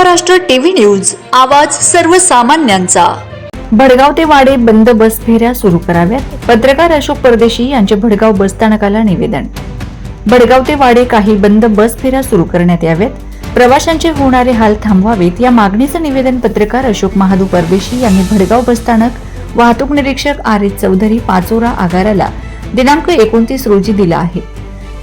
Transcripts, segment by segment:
Maharashtra TV news आवाज सर्वसामान्यांचा. भडगाव ते वाडे बंद बस फेऱ्या सुरू कराव्यात. पत्रकार अशोक परदेशी यांचे भडगाव बस स्थानकाला निवेदन. भडगाव ते वाडे काही बंद बस फेऱ्या सुरू करण्यात याव्यात. प्रवाशांचे होणारे हाल थांबवावेत या मागणीचं निवेदन पत्रकार अशोक महादू परदेशी यांनी भडगाव बसस्थानक वाहतूक निरीक्षक आर एस चौधरी पाचोरा आगाराला दिनांक एकोणतीस रोजी दिला आहे.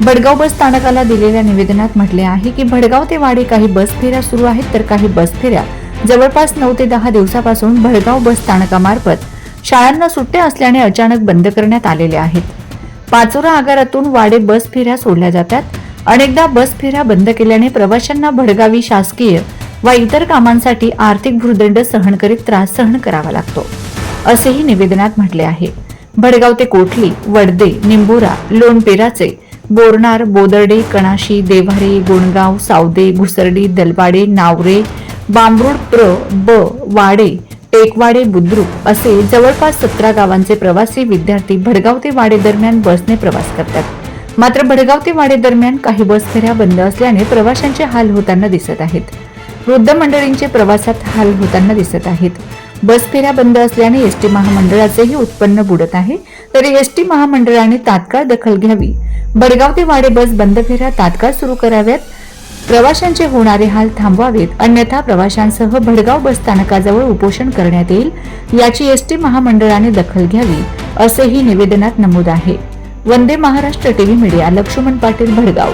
भडगाव बस स्थानकाला दिलेल्या निवेदनात म्हटले आहे की भडगाव ते वाडे काही बस फेऱ्या सुरू आहेत तर काही बस फेऱ्या जवळपास नऊ ते दहा दिवसापासून भडगाव बस स्थानकामार्फत शाळांना सुट्ट्या असल्याने अचानक बंद करण्यात आलेल्या आहेत. पाचोरा आगारातून वाडे बस फेऱ्या सोडल्या जातात. अनेकदा बस फेऱ्या बंद केल्याने प्रवाशांना भडगावी शासकीय व इतर कामांसाठी आर्थिक भूर्दंड सहन करीत त्रास सहन करावा लागतो असेही निवेदनात म्हटले आहे. भडगाव ते कोठली वडदे निंबोरा लोणपेराचे बोरनार बोदर्डे कणाशी देव्हारे गोणगाव सावदे घुसर्डी दलवाडे नावरे बांबरुड प्र ब वाडे टेकवाडे बुद्रुक असे जवळपास सतरा गावांचे प्रवासी विद्यार्थी भडगाव ते वाडे दरम्यान बसने प्रवास करतात. मात्र भडगाव ते वाडे दरम्यान काही बस फेऱ्या बंद असल्याने प्रवाशांचे हाल होताना दिसत आहेत. वृद्ध मंडळींचे प्रवासात हाल होताना दिसत आहेत. बस फेऱ्या बंद असल्याने एसटी महामंडळाचेही उत्पन्न बुडत आहे. तरी एसटी महामंडळाने तात्काळ दखल घ्यावी. बडगाव ते वाडे बस बंद फेऱ्या तात्काळ सुरू कराव्यात. प्रवाशांचे होणारे हाल थांबवावेत. अन्यथा प्रवाशांसह भडगाव बस स्थानकाजवळ उपोषण करण्यात येईल. याची एसटी महामंडळाने दखल घ्यावी असेही निवेदनात नमूद आहे. Vande Maharashtra TV media Laxman Patil Bhadgaon